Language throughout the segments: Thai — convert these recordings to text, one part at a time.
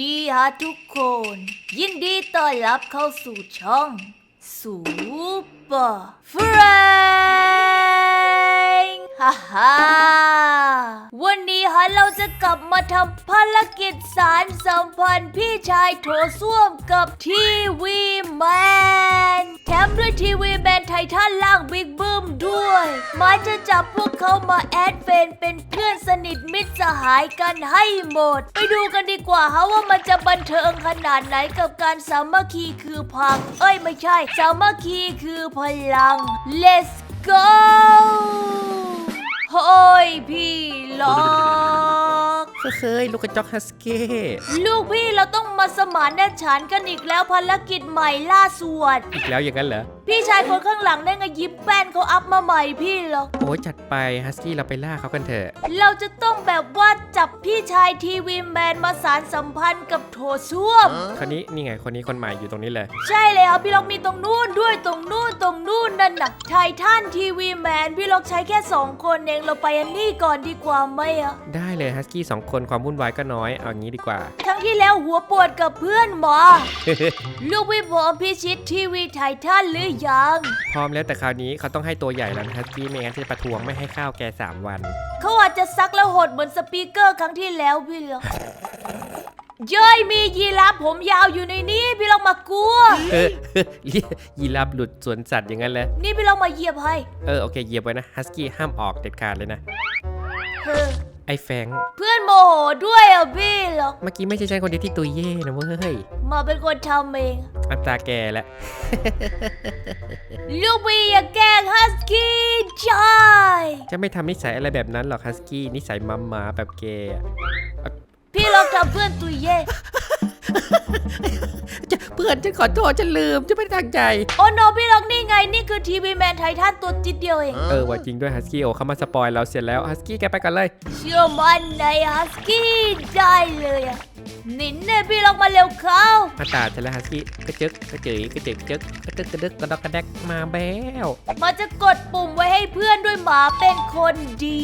ดีฮะทุกคน ยินดีต้อนรับเข้าสู่ช่องสูเปอร์เฟรนฮ่าฮ่าวันนี้ฮะเราจะกลับมาทำภารกิจสารสัมพันธ์พี่ชายโถส้วมกับทีวีแมนแถมด้วยทีวีแมนไททันล่างบิ๊กบึ้มด้วยมาจะจับพวกเขามาแอดเฟนเป็นเพื่อน สนิทมิตรสหายกันให้หมด ไปดูกันดีกว่าฮะว่ามันจะบันเทิงขนาดไหนกับการสามัคคีคือพัง เอ้ยไม่ใช่ สามัคคีคือพลัง let's go โฮ้ยพี่ล็อกเคยลูกกระจอกฮัสเก้ลูกพี่เราต้องมาสมานแน่นฉานกันอีกแล้วภารกิจใหม่ล่าสวด อีกแล้วอย่างนั้นเหรอพี่ชายคนข้างหลังได้ไงยิ้มแป้นเขาอัพมาใหม่พี่หรอก โอ้ยจัดไปฮัสกี้เราไปล่าเขากันเถอะ เราจะต้องแบบว่าจับพี่ชายทีวีแมนมาสารสัมพันธ์กับโถส้วม คนนี้นี่ไงคนนี้คนใหม่อยู่ตรงนี้เลย ใช่แล้วพี่ล็อกมีตรงนู้นด้วยตรงนู้นตรงนู้นนั่นน่ะไททันทีวีแมนพี่ล็อกใช้แค่สองคนเองเราไปอันนี้ก่อนดีกว่าไหมอะได้เลยฮัสกี้สองคนความวุ่นวายก็น้อยเอางี้ดีกว่า ครั้งที่แล้วหัวปวดกับเพื่อนหมอ ลูกพี่พร้อมพิชิตทีวีไททันหรือยัง พร้อมแล้วแต่คราวนี้เขาต้องให้ตัวใหญ่แล้วนะฮัสกี้ไม่งั้นจะประท้วงไม่ให้ข้าวแกสามวัน เขาอาจจะซักแล้วหดเหมือนสปีกเกอร์ครั้งที่แล้วพี่ล็อกเย้ยมียีราฟผมยาวอยู่ในนี้พี่ล็อกมากลัว เออยีราฟหลุดสวนสัตว์อย่างนั้นเลยนี่พี่ล็อกมาเหยียบให้ เออโอเคเหยียบไว้นะฮัสกี้ห้ามออกเด็ดขาดเลยนะ เออ ไอ้แฟรงค์เพื่อนโมโหด้วยอะพี่ล็อกเมื่อกี้ไม่ใช่ฉันคนเดียวที่ตัวเย่นะเว้ยมาเป็นคนทำเองอัตราแกแล้วลูกพี่อย่าแกล้งฮัสกี้ใช่จะไม่ทำนิสัยอะไรแบบนั้นหรอกฮัสกี้นิสัยมัมมาแบบแกอะพี่ล็อกทำเพื่อนตุยเย่จะ เพื่อนฉันขอโทษฉันลืมจะไม่ตั้งใจ โอ้โนพี่ล็อกนี่ไงนี่คือทีวีแมนไททันตัวจิตเดียวเอง เออว่าจริงด้วยฮัสกี้โอเขามาสปอยเราเสร็จแล้วฮัสกี้แกไปกันเลย เชื่อมันในฮัสกี้ได้เลยอะนินเนี่ยพี่ล็อกมาเร็วเข้า มาตาฉันแล้วฮัสกี้กระจึกกระจืยกระจึกจึกกระตึกกระดึกกระดอกกระแดกมาแบ้วมันจะกดปุ่มไว้ให้เพื่อนด้วยหมาเป็นคนดี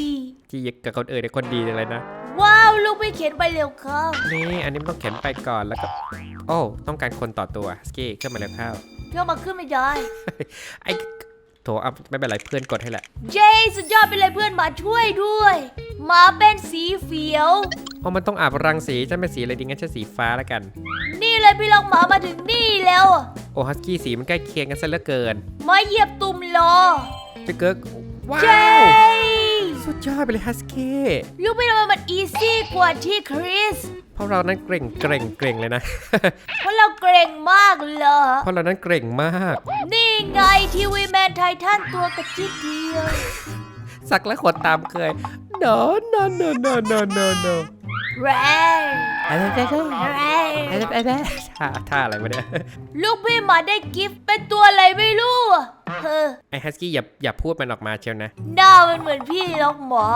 ที่กับคนอื่นในยคนดีจังเลยนะ ว้าวลูกพี่เขียนไปเร็วเข้านี่อันนี้มันต้องเข็นไปก่อนแล้วก็ โอ้ต้องการคนต่อตัวฮัสกี้ขึ้นมาแล้วเข้าเพื่อมาขึ้นไม่ได้ ไอ้โถเอาไม่เป็นไรเพื่อนกดให้แหละ เย้สุดยอดไปเลยเพื่อนหมาช่วยด้วยหมาเป็นสีเขียวเพราะมันต้องอาบรังสีฉันเป็นสีอะไรดีงั้นฉันสีฟ้าแล้วกัน นี่เลยพี่ลองหมามาถึงนี่แล้วอะโอ้ฮัสกี้สีมันใกล้เคียงกันซะเหลือเกินมาเหยียบตุ่มล้อจะเกิกว้าเย้ว สุดยอดไปเลยฮัสกี้ลูกพี่ทำไมมันอีซี่กว่าที่คริส เพราะเรานั้นเกร่งเกร่งเกร่งเลยนะ เพราะเราเกรงมากเหรอ เพราะเรานั้นเกร่งมาก นี่ไงทีวีแมนไททันตัวกระจิดเดียว สักและขดตามเคย no no no no no no no แรง อะไรได้ได้แรงอะไรได้ได้ท่าท่าอะไรวะเนี่ยลูกพี่หมาได้กิฟต์เป็นตัวอะไรไม่รู้อะเฮ้อไอฮัสกี้อย่าอย่าพูดมันออกมาเชียวนะ หน้ามันเหมือนพี่ล็อกหมอ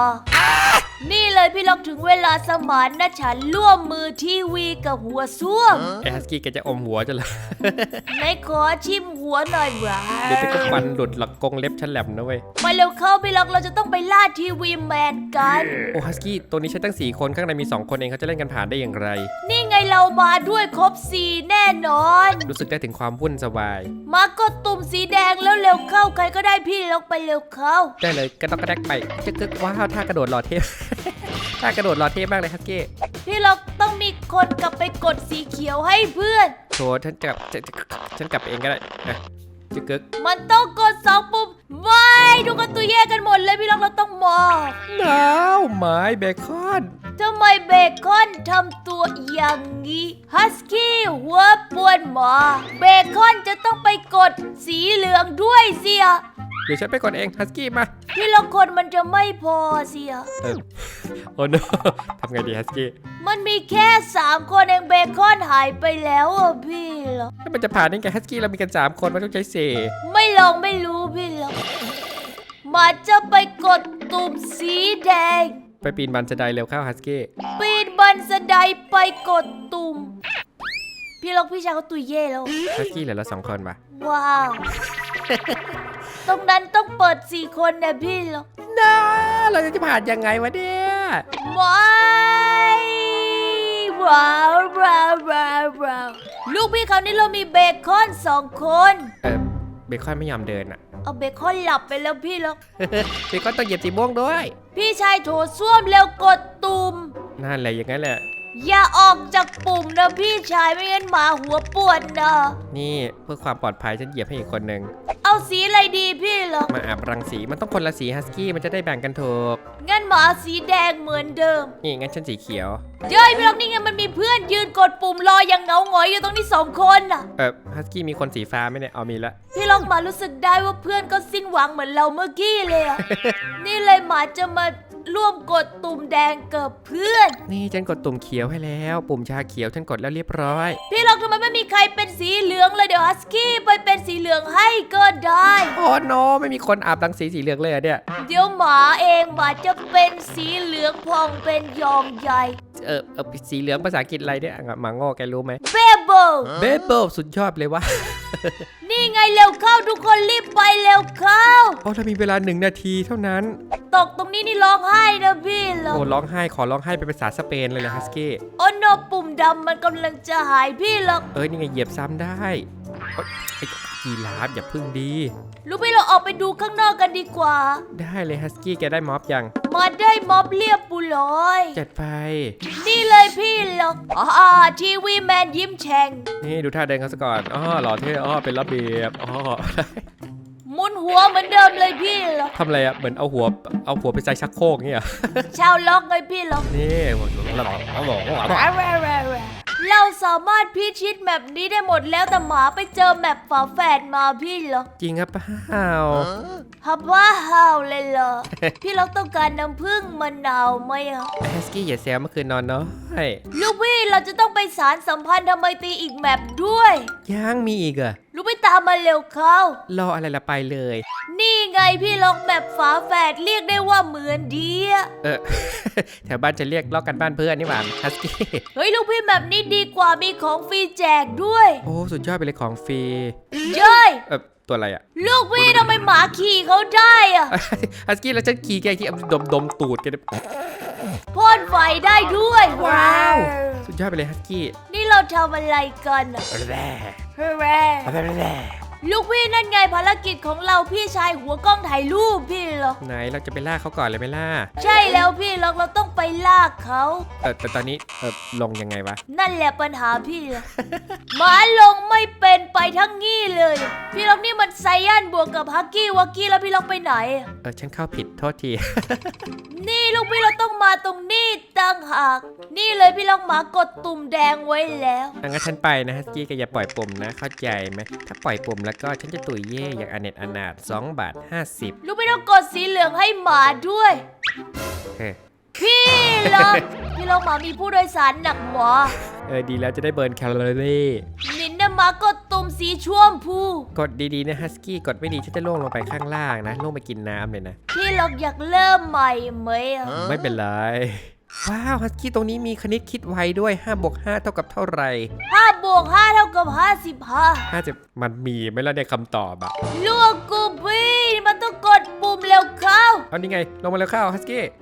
นี่เลยพี่ล็อกถึงเวลาสมานนะฉันร่วมมือทีวีกับหัวส้วมไอ้ฮัสกี้แกจะอมหัวจะเลยไหนขอชิมหัว หน่อยบราเดี๋ยวจะก็ฟันหลุดหลักกรงเล็บฉันแหลมนะเว้ยมาเร็วเข้าพี่ล็อกเราจะต้องไปล่าทีวีแมนกัน โอ้ฮัสกี้ตัวนี้ใช้ตั้งสี่คนข้างในมีสองคนเองเขาจะเล่นกันผ่านได้อย่างไร นี่ไงเรามาด้วยครบสีแน่นอน รู้สึกได้ถึงความวุ่นสวาย มากดตุ่มสีแดงแล้วเร็วเข้าใครก็ได้พี่ล็อกไปเร็วเข้า ได้เลยกระดอกกระแดกไปจะกึกว้าวท่ากระโดดหล่อเทพ ท่ากระโดดหล่อเทพมากเลยฮัสกี้พี่ล็อกต้องมีคนกลับไปกดสีเขียวให้เพื่อน โถฉันกลับฉันฉันกลับเองก็ได้นะจะกึกมันต้องกดสองปุ่มไม่ทุกคนตัวแยกกันหมดเลยพี่ล็อกเราต้องมองหนาวไม้เบคอนทำไมเบคอนทำตัวอย่างนี้ฮัสกี้หัวปวดหมอ เบคอนจะต้องไปกดสีเหลืองด้วยเสีย เดี๋ยวฉันไปกดเองฮัสกี้มาพี่ละคนมันจะไม่พอเสีย เออโอ้โนทำไงดีฮัสกี้มันมีแค่สามคนเองเบคอนหายไปแล้วอะพี่เหรอแล้วมันจะผ่านได้ไงฮัสกี้เรามีกันสามคนมันต้องใช้เสไม่ลองไม่รู้พี่เหรอมันจะไปกดตุ่มสีแดง ไปปีนบันสไดเร็วเข้าฮัสกี้ปีนบันสไดไปกดตุ่ม พี่ล็อกพี่ชายเขาตุยเย่แล้ว ฮัสกี้เหลือเราสองคนปะว้าว ตรงนั้นต้องเปิดสี่คนนะพี่ล็อกน้าเราจะผ่านยังไงวะเนี่ยไม่ว้าวว้าวลูกพี่เขาวนี่เรามีเบคอนสองคน เออเบคอนไม่ยอมเดินอะ เอาเบคอนหลับไปแล้วพี่ล็อกเบคอนต้องเหยียบสีม่วงด้วย พี่ชายโถส้วมเร็วกดตุ่มนั่นแหละอย่างนั้นแหละ อย่าออกจากปุ่มนะพี่ชายไม่งั้นหมาหัวปวดนะนี่เพื่อความปลอดภัยฉันเหยียบให้อีกคนหนึ่งเอาสีอะไรดีพี่ล็อกมาอาบรังสีมันต้องคนละสีฮัสกี้มันจะได้แบ่งกันถูก งั้นหมาสีแดงเหมือนเดิม นี่งั้นฉันสีเขียว เย้ยพี่ล็อกนี่ไงมันมีเพื่อนยืนกดปุ่มรออย่างเหงาหงอยอยู่ตรงนี้สองคนน่ะ เออฮัสกี้มีคนสีฟ้าไหมเนี่ยเอามีละ พี่ล็อกหมารู้สึกได้ว่าเพื่อนก็สิ้นหวังเหมือนเราเมื่อกี้เลยอะ นี่เลยหมาจะมา ร่วมกดตุ่มแดงกับเพื่อน นี่ฉันกดตุ่มเขียวให้แล้ว ปุ่มชาเขียวฉันกดแล้วเรียบร้อย พี่ล็อกทำไมไม่มีใครเป็นสีเหลืองเลยเดี๋ยวฮัสกี้ไปเป็นสีเหลืองให้ก็ได้ โอ้โนไม่มีคนอาบรังสีสีเหลืองเลยเหรอเนี่ย เดี๋ยวหมาเองหมาจะเป็นสีเหลืองพองเป็นยองใหญ่เออเออสีเหลืองภาษาอังกฤษอะไรเนี่ยอะหมาโง่แกรู้ไหมเบเบิลเบเบิลสุดยอดเลยวะ นี่ไงเร็วเข้าทุกคนรีบไปเร็วเข้า โอ้เรามีเวลาหนึ่งนาทีเท่านั้น ตกตรงนี้นี่ร้องไห้นะพี่เหรอโอ้ร้องไห้ขอร้องไห้เป็นภาษาสเปนเลยเลยฮัสกี้โอ้โนปุ่มดำมันกำลังจะหายพี่หรอกเอ้ยนี่ไงเหยียบซ้ำได้เอ้ยไอ้ กีราฟอย่าพึ่งดีรู้ไหมเราออกไปดูข้างนอกกันดีกว่า ได้เลยฮัสกี้แกได้ม็อบยัง มาได้ม็อบเรียบปุลอย จัดไป นี่เลยพี่หรอกอ่าทีวีแมนยิ้มแฉ่งนี่ดูท่าเดินเขาซะก่อนอ๋อหล่อเท่อ๋อเป็นระเบียบอ๋อหมุนหัวเหมือนเดิมเลยพี่หรอกทำอะไรอะเหมือนเอาหัวเอาหัวไปใส่ชักโครกเงี้ยชาวล็อกไงพี่หรอกนี่หัวเราบอกเราบอกว่า เราสามารถพิชิตแมปนี้ได้หมดแล้วแต่หมาไปเจอแมปฝาแฝดมาพี่หรอกจริงครับเปล่าฮับว่าฮาวเลยเหรอ พี่ล็อกต้องการน้ำผึ้งมะนาวไหมอะฮัสกี้อย่าแซวเมื่อคืนนอนน้อยลูกพี่เราจะต้องไปสารสัมพันธ์ทำไมตรีอีกแมปด้วย ยังมีอีกเหรอะลูกพี่ตามมาเร็วเข้ารออะไรละไปเลย นี่ไงพี่ล็อกแมปฝาแฝดเรียกได้ว่าเหมือนดีอะเออ แถวบ้านจะเรียกลอกกันบ้านเพื่อนนี่หว่าฮัสกี้เฮ้ยลูกพี่แมปนี้ดีกว่ามีของฟรีแจกด้วยโอ้สุดยอดไปเลยของฟรีเย้ยเออตัวอะไรอะลูกพี่ทำไมหมาขี่เขาได้อะฮัสกี้แล้วฉันขี่แกขี่ดมดมตูดแกันพ่นไฟได้ด้วย ว้าว สุดยอดไปเลยฮัสกี้นี่ เราทำอะไรกันอะแร่เฮ้ยแร่ลูกพี่นั่นไงภารกิจของเราพี่ชายหัวกล้องถ่ายรูปพี่ล็อกไหนเราจะไปล่าเขาก่อนเลยไหมล่าใช่แล้วพี่ล็อกเราต้องไปลากเขา เออแต่ตอนนี้เออลงยังไงวะ นั่นแหละปัญหาพี่ล็อกหมาลงไม่เป็นไปทั้งงี้เลย พี่ล็อกนี่มันไซ ยันบวกกับฮักกี้วักกี้แล้วพี่ล็อกไปไหนอะเออฉันเข้าผิดโทษที นี่ลูกพี่เราต้องมาตรงนี้ตั้งหาก นี่เลยพี่ล็อกหมากดตุ่มแดงไว้แล้วงั้นฉันไปนะฮัสกี้ก็อย่าปล่อยปุ่มนะ เข้าใจไหมถ้าปล่อยปุ่มแล้วก็ฉันจะตุยเย่อย่างอเนตอนาถ2บาท50ลูกพี่ต้องกดสีเหลืองให้หมาด้วยเฮ้ยพี่ล็อกพี่ล็อกหมามีผู้โดยสารหนักหมอ เออดีแล้วจะได้เบิร์นแคลอรี่ นินนะหมากดตุ่ มสีช่วมพู กดดีๆนะฮัสกี้กดไม่ดีฉันจะล่วงลงไปข้างล่างนะล่วงไปกินน้ำเลยนะ พี่ล็อกอยากเริ่มใหม่ไหมอะไม่เป็นไร ว้าวฮัสกี้ตรงนี้มีคณิตคิดไวด้วย5บวก5เท่ากับเท่าไหร่ห้าบวกห้าเท่ากับห้าสิบห้า5จะมันมีไหมล่ะในยคำตอบอะลูกกูพี่มันต้องกดปุ่มเร็วเข้า เอานี่ไง ลงมาแล้วเข้าฮัสกี้กดตุ่ม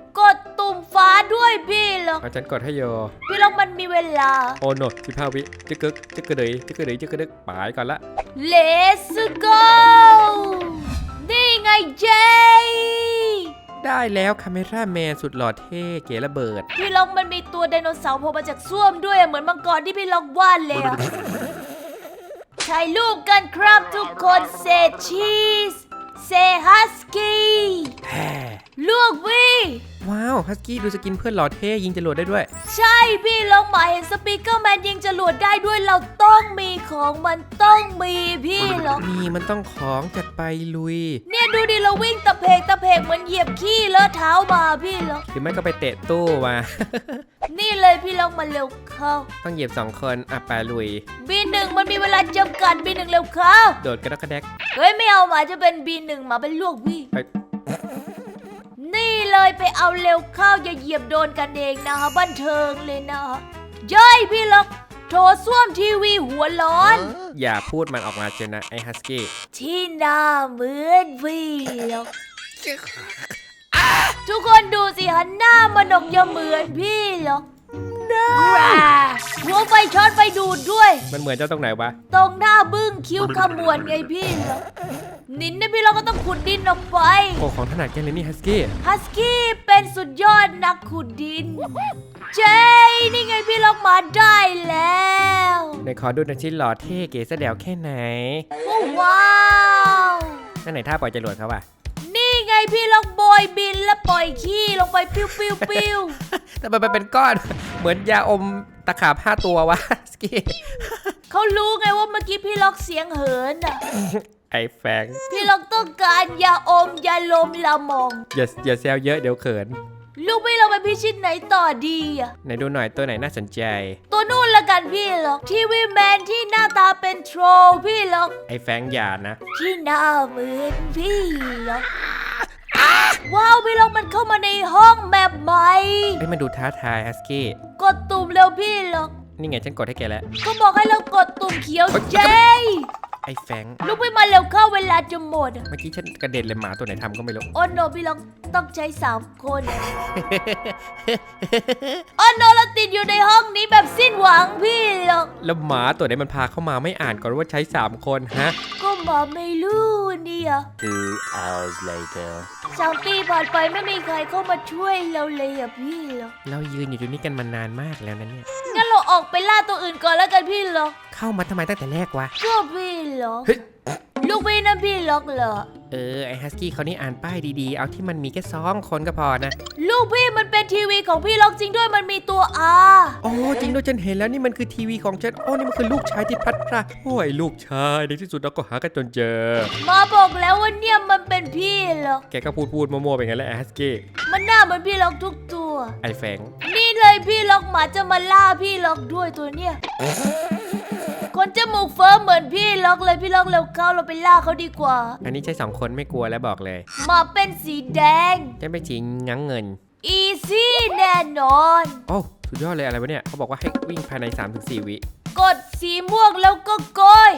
ฟ้าด้วยพี่ล็อกเอาฉันกดให้โยพี่ล็อกมันมีเวลา โอ้โนสิบห้าวิจึกกึกจึกกระเดยจึกกระเดยจึกกระดึกไปก่อนละ Let's go นี่ไงเจได้แล้วคาเมราแมนสุดหล่อเท่เก๋ระเบิด พี่ล็อกมันมีตัวไดโนเสาร์โผล่มาจากส้วมด้วยอะเหมือนมังกรที่พี่ล็อกวาดเลยอะถ่ายรูปกันครับทุกคนเซชีสเซฮัสกี้ ลูกพี่ว้าวฮัสกี้ดูสกินเพื่อนหล่อเท่ยิงจรวดได้ด้วย ใช่พี่ลองมาเห็นสปีกเกอร์แมนยิงจรวดได้ด้วยเราต้องมีของมันต้องมีพี่ล็อกมีมันต้องของจัดไปลุย เนี่ยดูดิเราวิ่งตะเพกตะเพกเหมือนเหยียบขี้เลอะเท้ามาพี่ล็อกหรือไม่ก็ไปเตะตู้มา นี่เลยพี่ล็อกมาเร็วเข้า ต้องเหยียบสองคนอะไปลุยบีหนึ่งมันมีเวลาจำกัดบีหนึ่งเร็วเข้าโดดกระดกกระแดกเฮ้ยไม่เอาหมาจะเป็นบีหนึ่งหมาเป็นลูกพี่ไปนี่ เลยไปเอาเร็วเข้าอย่าเหยียบโดนกันเองนะคะบันเทิงเลยนะคะเย้ยพี่ล็อกโถส้วมทีวีหัวร้อน อย่าพูดมันออกมาเจยวนะไอ้ฮัสกี้ที่หน้าเหมือนพี่ล็อกทุกคนดูสิหันหน้ามันออกอย่าเหมือนพี่ล็อกโนนะ หัวไฟช็อตไฟดูดด้วย มันเหมือนเจ้าตรงไหนวะ ตรงหน้าบึ้งคิ้วขมวดไงพี่เหรอนินเนี่ยพี่เราก็ต้องขุดดินออกไป โอ้ของถนัดแกเลยนี่ฮัสกี้ ฮัสกี้เป็นสุดยอดนักขุดดิน เจนี่ไงพี่ล็อกมาได้แล้วในขอดูหน่อยชิ้นหล่อเท่เก๋สะเดวแค่ไหน โอ้ว้าว นั่นไหนท่าปล่อยจรวดเขาวะนี่ไงพี่ล็อกโบอยบินแล้วปล่อยขี้ลงไปปิ้วปิ้วปิ้วแต่มันเป็นก้อน เหมือนยาอม ตะขาบห้าตัววะฮัสกี้เขารู้ไงว่าเมื่อกี้พี่ล็อกเสียงเหินอะ ไอ้แฟงพี่ล็อกต้องการยาอมยาลมละมอง อย่าอย่าแซวเยอะเดี๋ยวเขิน ลูกพี่เราไปพิชิตไหนต่อดีอะ ไหนดูหน่อยตัวไหนน่าสนใจ ตัวนู่นละกันพี่ล็อก ทีวีแมนที่หน้าตาเป็นโทรลพี่ล็อก ไอ้แฟงอย่านะ ที่หน้าเหมือนพี่ล็อก ว้าวพี่ล็อกมันเข้ามาในห้องแบบใหม่ไอ้ยมันดูท้าทายฮัสกี้กดตุ่มเร็วพี่ล็อกนี่ไงฉันกดให้แกแล้ว ก็บอกให้เรากดตุ่มเขียวเฮ้ยเจไอ้แฟงลูกพี่มาเร็วเข้าเวลาจะหมดอะเมื่อกี้ฉันกระเด็นเลยหมาตัวไหนทำก็ไม่รู้โอ้โนพี่ล็อกต้องใช้สามคนโอ้โนเราติดอยู่ในห้องนี้แบบสิ้นหวังพี่ล็อกแล้วหมาตัวไหนมันพาเข้ามาไม่อ่านก่อนว่าใช้สามคนฮะ ก็หมาไม่รู้เนี่ย Two hours later. สามปีผ่านไปไม่มีใครเข้ามาช่วยเราเลยอะพี่ล็อกเรายืนอยู่ตรงนี้กันมานานมากแล้วนะเนี่ย งั้นเราออกไปล่าตัวอื่นก่อนแล้วกันพี่ล็อกเข้ามาทำไมตั้งแต่แรกวะ ก็พี่ล็อกเฮ้ย ลูกพี่นั่นพี่ล็อกเหรอ เออ ไอฮัสกี้เขานี่อ่านป้ายดีๆ เอาที่มันมีแค่สองคนก็พอนะ ลูกพี่มันเป็นทีวีของพี่ล็อกจริงด้วยมันมีตัว R โอ้จริงด้วยฉันเห็นแล้วนี่มันคือทีวีของฉันโอ้นี่มันคือลูกชายที่พลัดพรากโอ้ยลูกชายในที่สุดเราก็หากันจนเจอ มาบอกแล้วว่าเนี่ยมันเป็นพี่ล็อก แกก็พูดพูดมั่วๆไปงั้นแหละไอฮัสกี้ มันหน้าเหมือนพี่ล็อกทุกตัว ไอแฟง นี่เลยพี่ล็อกหมาจะมาล่าพี่ล็อกด้วยตัวเนี้ย คนจมูกเฟิร์มเหมือนพี่ล็อกเลยพี่ล็อกเร็วเข้าเราไปล่าเขาดีกว่า อันนี้ใช้สองคนไม่กลัวแล้วบอกเลยหมาเป็นสีแดง ฉันไปจีงังเงิน อีซี่แน่นอน โอ้สุดยอดเลยอะไรวะเนี่ยเขาบอกว่าให้วิ่งภายใน 3-4 วิกดสีม่วงแล้วก็โกย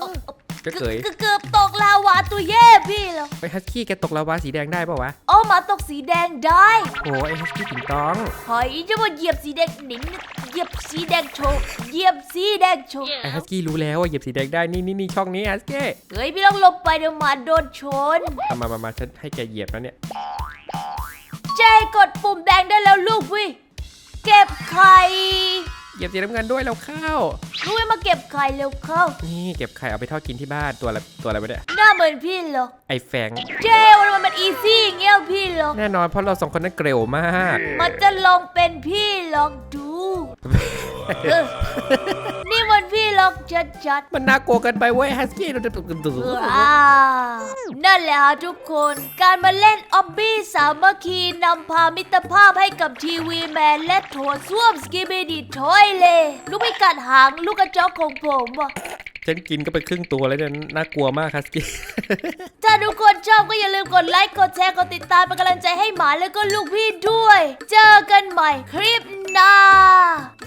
ก็เกยเกือบเกือบตกลาวาตัวเย่พี่ล็อกไปฮัสกี้แกตกลาวาสีแดงได้ปะวะเอาหมาตกสีแดงได้โอ้ไอฮัสกี้ถึงต้องหอยจะมาเหยียบสีแดงหนิงเหยียบสีแดงโชว์เหยียบสีแดงโชว์ไอฮัสกี้รู้แล้วว่าเหยียบสีแดงได้นี่นี่นี่ช่องนี้ฮัสกี้เฮ้ยพี่ล็อกหลบไปเดี๋ยวหมาโดนชนเอามามามาฉันให้แกเหยียบแล้วเนี่ยใจกดปุ่มแดงได้แล้วลูกวิเก็บไข่ เหยียบสีน้ำเงินด้วยแล้วเข้าลูกวิมาเก็บไข่เร็วเข้า นี่เก็บไข่เอาไปทอดกินที่บ้านตัวอะไรตัวอะไรวะเนี่ยหน้าเหมือนพี่เหรอไอแฟงเจวันมันมันอีซี่อย่างเงี้ยพี่เหรอแน่นอนเพราะเราสองคนนั้นเกลียวมาก มันจะลองเป็นพี่ลองดูเออนี่มันพี่ ลองจัดจัดมันน่ากลัวเกันไปเว้ยฮัสกี้เราจะตุกตุกๆว้าวนั่นแหละฮะทุกคน การมาเล่นออบบี้สามัคคีนำพามิตรภาพให้กับทีวีแมนและโถส้วมสกิบิดีทอยเลย ลูกไม่กัดหางลูกกระจอกของผมว่ะ ฉันกินก็ไปครึ่งตัวแล้วเนี่ยน่ากลัวมากฮัสกี้ ถ้าทุกคนชอบก็อย่าลืมกดไลค์ กดแชร์ กดติดตามเป็นกำลังใจให้หมาแล้วก็ลูกพี่ด้วย เจอกันใหม่คลิปหน้า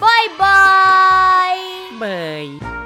บายบาย Bye.